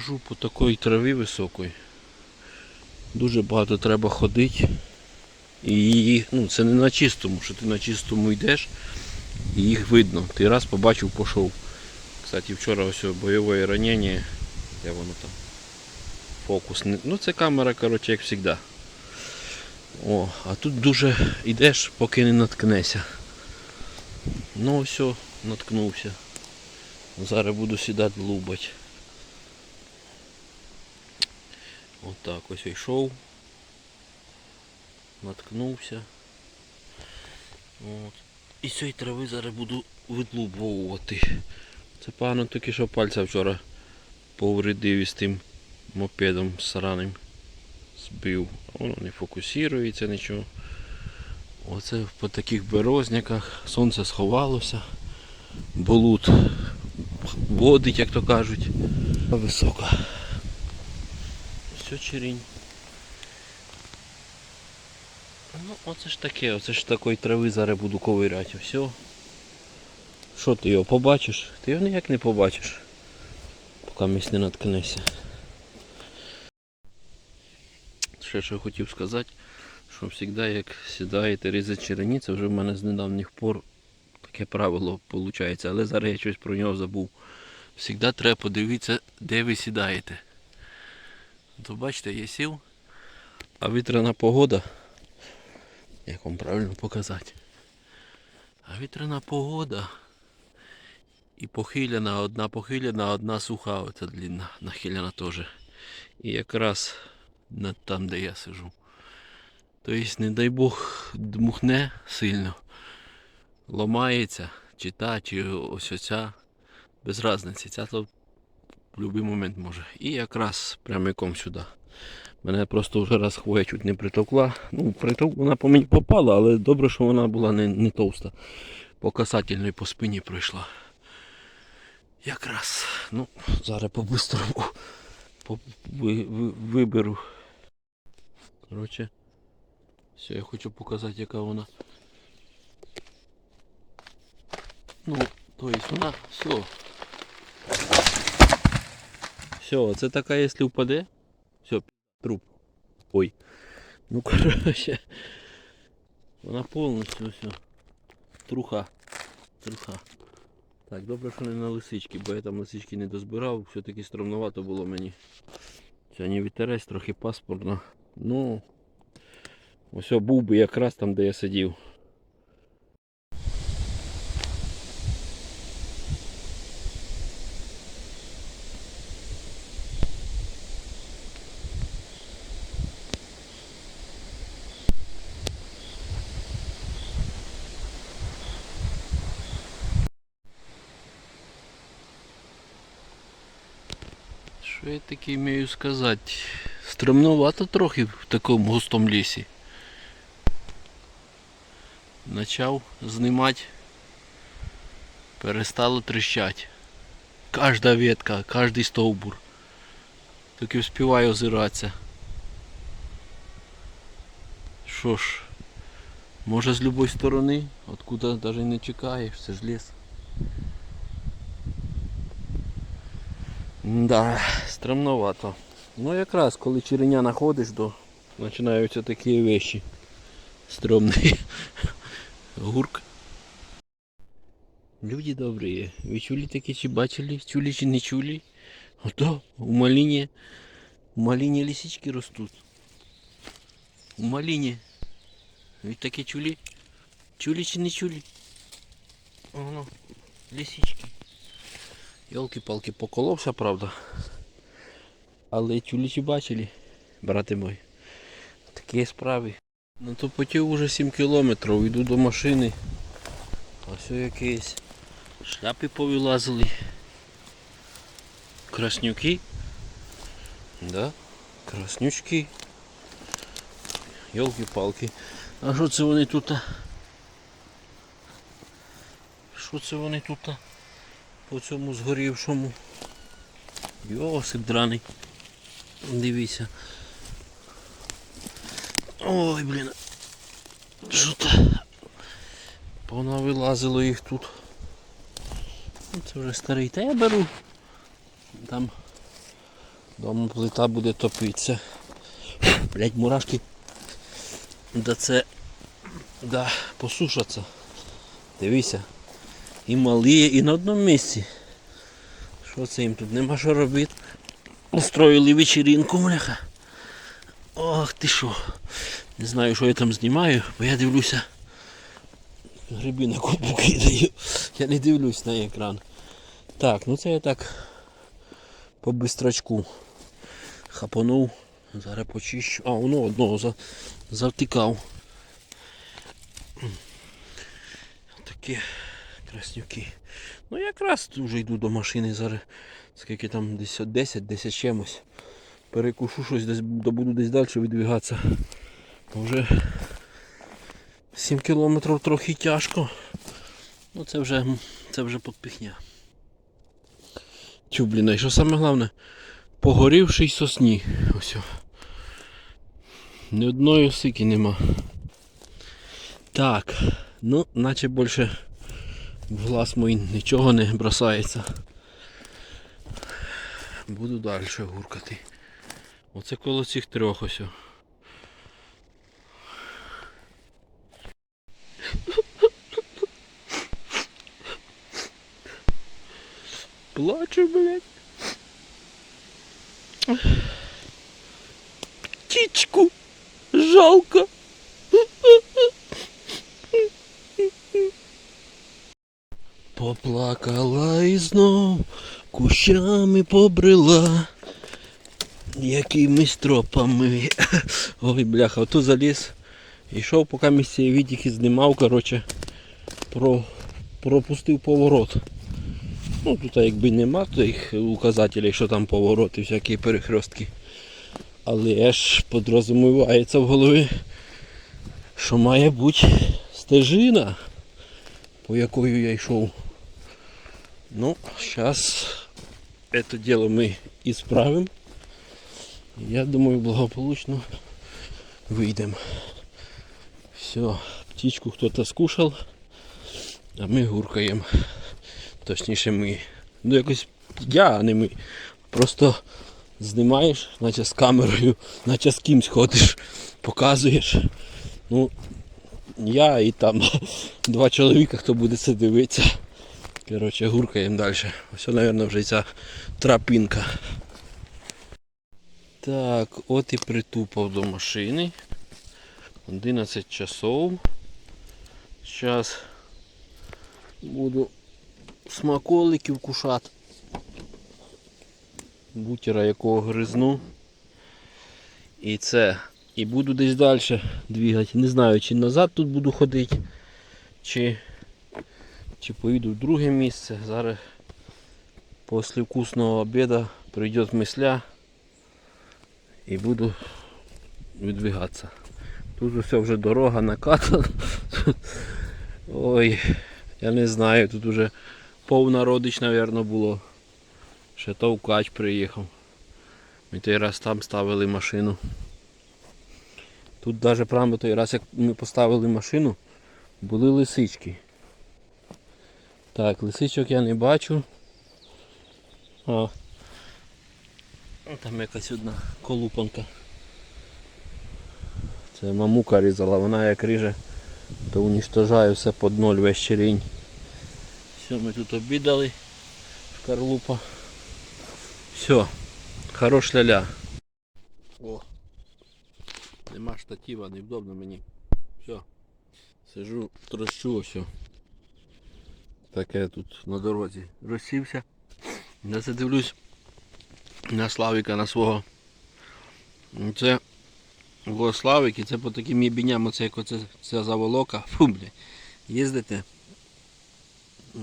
хожу по такій траві високій. Дуже багато треба ходити. І ну це не на чистому, що ти на чистому йдеш і їх видно. Ти раз побачив, пішов. Кстати, вчора ось бойове ранення, де воно там. Фокус. Ну це камера, коротше, як завжди. О, а тут дуже йдеш, поки не наткнешся. Ну все, наткнувся. Зараз буду сідати лубать. Отак ось йшов. Наткнувся. От. І з цієї трави зараз буду відлубовувати. Це погано тільки що пальця вчора повредив із тим мопедом сраним. Збив. Воно не фокусується нічого. Оце по таких березняках сонце сховалося. Болут водить, як то кажуть. Висока. Все черінь. Ну, оце ж таке, оце ж такої трави зараз буду ковиряти. Все. Що ти його побачиш? Ти його ніяк не побачиш. Поки місць не наткнешся. Ще що я хотів сказати, що завжди як сідаєте різати черені, це вже в мене з недавніх пор таке правило виходить, але зараз я щось про нього забув. Завжди треба подивитися, де ви сідаєте. То бачите, я сів, а вітряна погода, як вам правильно показати. А вітряна погода і похиляна, одна похиляна, одна суха, оця длинна, нахиляна теж. І якраз над там, де я сижу. Тобто, не дай Бог, дмухне сильно, ламається, чи та, чи ось оця, без різниці. Ця будь-який момент може. І якраз прямиком сюди. Мене просто вже раз хвоя чуть не притовкла. Ну, притовк вона по мені попала, але добре, що вона була не, не товста. По касательної по спині пройшла. Якраз. Ну, зараз по-бистрому по, ви, ви, виберу. Коротше, все, я хочу показати, яка вона. Ну, то есть вона все. Все, це така, якщо впаде. Все, труп. Ой. Ну короче. Вона повністю все. Труха. Труха. Так, добре, що не на лисички, бо я там лисички не дозбирав, все-таки стромновато було мені. Сьогодні вітерець, трохи паспортно. Ну ось був би якраз там, де я сидів. Що я таке вмію сказати? Стремновато трохи в такому густому лісі. Почав знімати. Перестало тріщати. Кожна ветка, кожний стовбур. Тільки вспіваю озиратися. Що ж, може з будь-якої сторони, откуда навіть не чекаєш, це ж ліс. Да, стремновато. Ну якраз коли череня знаходиш, то починаються такі вещі. Стромні. Гурк. Люди добрі. Ви чули такі чи бачили? Чули чи не чули? Ото у малині. У малині лисички ростуть. У малині. Ви такі чули? Чули чи не чули? Оно, лисички. Йолки-палки поколовся, правда. Але чулі чи бачили, брати мої. Такі справи. Ну то потів уже 7 кілометрів, йду до машини. А все якесь. Шляпи повилазили. Краснюки. Да? Краснючки. Йолки-палки. А що це вони тут? Що це вони тут? По цьому згорівшому. Йосип драний. Дивіться. Ой, блін. Що то? Понавилазило їх тут. Ну, Це вже старий. Та я беру. Там Дома плита буде топитися. Блять, мурашки. Да це. Да, посушаться. Дивися. І малі, і на одному місці. Що це їм тут нема що робити? Устроїли вечеринку, бляха. Ох ти що. Не знаю, що я там знімаю, бо я дивлюся. Гриби на купу кидаю. Я не дивлюсь на екран. Так, ну це я так по бистрачку хапанув. Зараз почищу. А, воно одного за, завтикав. Такі краснюки. Ну якраз вже йду до машини зараз. Скільки там 10, 10 чимось. Перекушу щось, десь буду десь далі відвігатися. Вже 7 кілометрів трохи тяжко. Ну це вже це вже подпихня. Тю, блін, а що саме головне? Погорівший сосні. Ось. Ні одної осики нема. Так, ну, наче більше в глаз мій нічого не бросається. Буду далі гуркати. Оце коло цих трьох ось. Плачу, блядь. Птичку жалко. Поплакала і знов кущами побрела. Якимись тропами. Ой, бляха, ото заліз. Ішов, поки місцеві відтіки знімав, коротше, про, пропустив поворот. Ну тут якби нема тих указателей, що там повороти, всякі перехрестки. Але ж подрозумівається в голові, що має бути стежина, по якою я йшов. Ну, це діло ми і справимо. Я думаю, благополучно вийдемо. Все, птичку хтось скушав, а ми гуркаємо. Точніше ми. Ну якось я, а не ми. Просто знімаєш, наче з камерою, наче з кимсь ходиш, показуєш. Ну, я і там два чоловіка, хто буде це дивитися. Коротше, гуркаємо далі. Ось, мабуть, вже ця трапінка. Так, от і притупав до машини. 11 часов. Зараз буду смаколиків кушати. Бутера якого гризну. І це. І буду десь далі двигати. Не знаю, чи назад тут буду ходити, чи, чи поїду в друге місце. Зараз після вкусного обіду прийде мисля і буду відвигатися. Тут усе вже дорога накатана. Ой, я не знаю, тут уже повна родич, мабуть, було. Ще товкач приїхав. Ми той раз там ставили машину. Тут навіть прямо той раз, як ми поставили машину, були лисички. Так, лисичок я не бачу. А, там якась одна колупанка. Це мамука різала, вона як ріже, то уничтожає все під ноль весь черінь. Все, ми тут обідали. Шкарлупа. Все, хорош ля-ля. О, нема штатива, невдобно мені. Все. Сижу, трощу все. Таке тут на дорозі розсівся. Я це дивлюсь на Славіка, на свого. Це во Славик і це по таким єбіням, оце як оце ця заволока. Фу, бля. Їздите.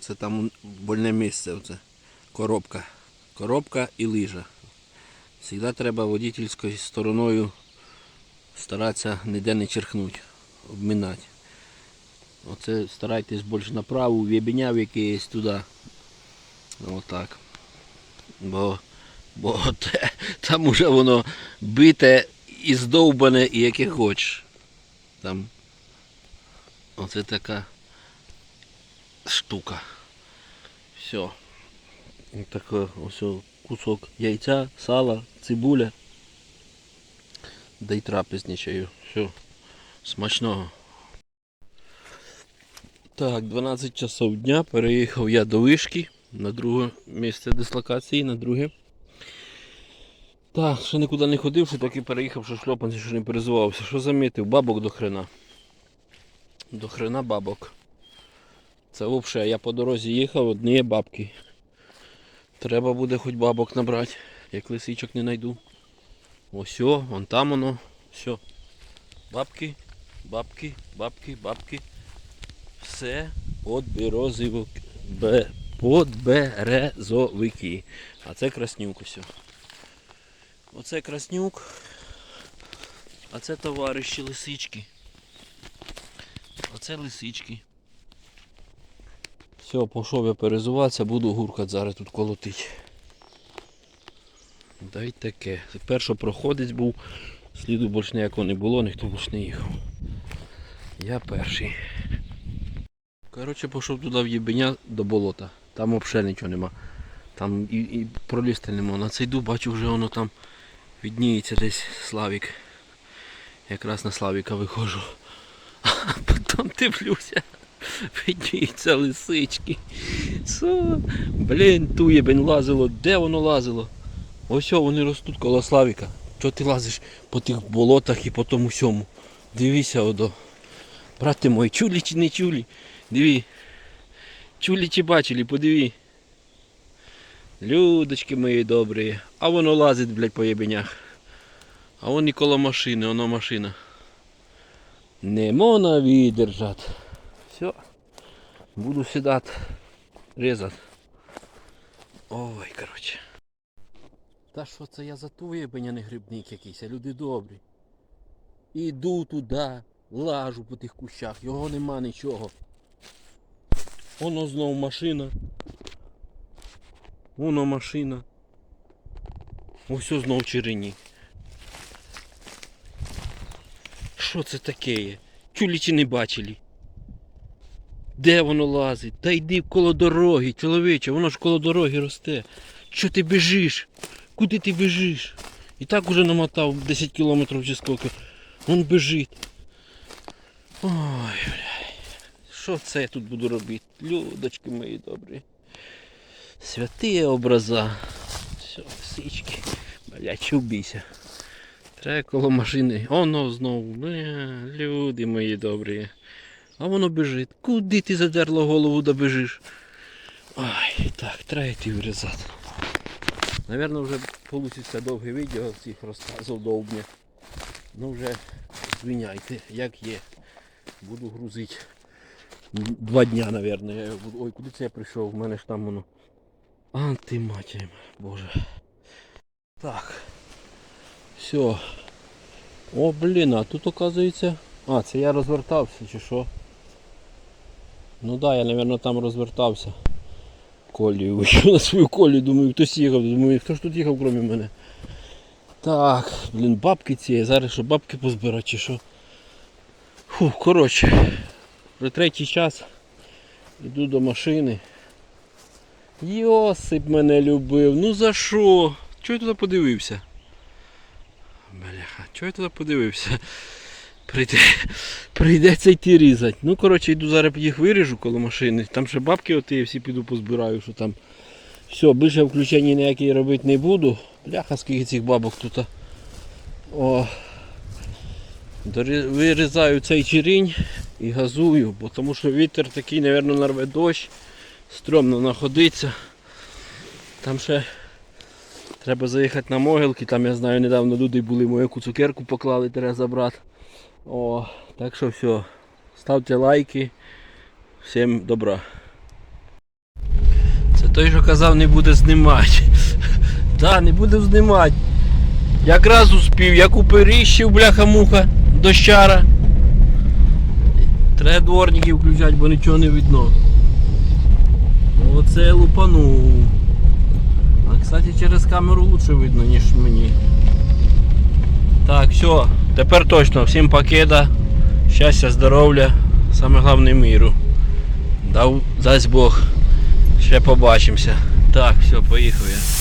Це там больне місце. Оце. Коробка. Коробка і лижа. Завжди треба водительською стороною старатися ніде не черхнути, обминати. Оце старайтесь більше направо, в єбіня в якийсь туди. Отак. Бо, бо те, там уже воно бите і здовбане, і яке хочеш. Там. Оце така штука. Все. Такий ось кусок яйця, сала, цибуля. Да й трапезничаю. Все. Смачного. Так, 12 часов дня. Переїхав я до вишки на друге місце дислокації, на друге. Так, ще нікуди не ходив, що таки переїхав, що шльопанці, що не перезувався. Що замітив? Бабок до хрена. До хрена бабок. Це взагалі, я по дорозі їхав, одні бабки. Треба буде хоч бабок набрати, як лисичок не знайду. Ось, вон там воно. Все. Бабки, бабки, бабки, бабки. Все подберезовики. А це краснюк ось. Оце краснюк. А це товариші лисички. Оце лисички. Все, пішов я перезуватися, буду гуркати зараз тут колотить. Дай таке. Перший проходець був, сліду більш ніякого не було, ніхто більш не їхав. Я перший. Коротше, пішов туди в єбеня до болота. Там взагалі нічого нема. Там і, і пролізти нема. На цей дуб бачу вже воно там відніється десь Славік. Якраз на Славіка виходжу. А потім дивлюся. Відніються лисички. Со? Блін, ту єбень лазило. Де воно лазило? Ось вони ростуть коло Славіка. Чого ти лазиш по тих болотах і по тому всьому? Дивися одо. Брате мой, чулі чи не чулі? Диві. Чулі чи бачили, подиві. Людочки мої добрі. А воно лазить, блядь, по єбенях. А вон і коло машини, воно машина. Не можна видержати. Все. Буду сідати. Різати. Ой, коротше. Та що це я за ту не грибник якийсь, а люди добрі. Іду туди, лажу по тих кущах, його нема нічого. Воно знову машина. Воно машина. Ось знов черені. Що це таке є? Чулі чи не бачили? Де воно лазить? Та йди коло дороги, чоловіче, воно ж коло дороги росте. Що ти біжиш? Куди ти біжиш? І так уже намотав 10 кілометрів чи скільки. Він біжить. Ой, блядь. Що це я тут буду робити? Людочки мої добрі. Святі образа. Все, сички. Блядь, чубійся. Треба коло машини. Оно знову. Бля, люди мої добрі. А воно біжить. Куди ти задерло голову да біжиш? Ой, так, треба йти вирізати. Наверно, вже вийде довге відео цих розказів довбня. Ну вже звиняйте, як є. Буду грузити. Два дня, наверное. Ой, куди це я прийшов? У мене ж там воно. А ти матір, боже. Так. Все. О, блін, а тут оказується. А, це я розвертався чи що? Ну да, я, наверное, там розвертався. Колію на свою колію, думаю, хтось їхав, думаю, хто ж тут їхав, крім мене. Так, блін, бабки ці, зараз що бабки позбирати чи що. Фух, коротше, вже третій час. Йду до машини. Йосип мене любив. Ну за що? Чого я туди подивився? Бляха, чого я туди подивився? Прийде, прийдеться йти різати. Ну, коротше, йду зараз їх виріжу коло машини. Там ще бабки оті, я всі піду позбираю, що там. Все, більше включення ніякі робити не буду. Бляха, скільки цих бабок тут. О. Вирізаю цей черінь і газую, бо тому що вітер такий, мабуть, нарве дощ. Стрьомно знаходиться. Там ще треба заїхати на могилки, там я знаю недавно люди були мою цукерку поклали, треба забрати. О, так що все. Ставте лайки. Всім добра. Це той, що казав, не буде знімати. Так, не буде знімати. Якраз успів, як у періщів, бляха-муха, дощара. Треба дворників включати, бо нічого не видно. Оце лупанув. А кстати через камеру лучше видно, ніж мені. Так, все, тепер точно, всім покеда, щастя, здоров'я, саме головне миру. Дав, дасть Бог. Ще побачимося. Так, все, поїхав я.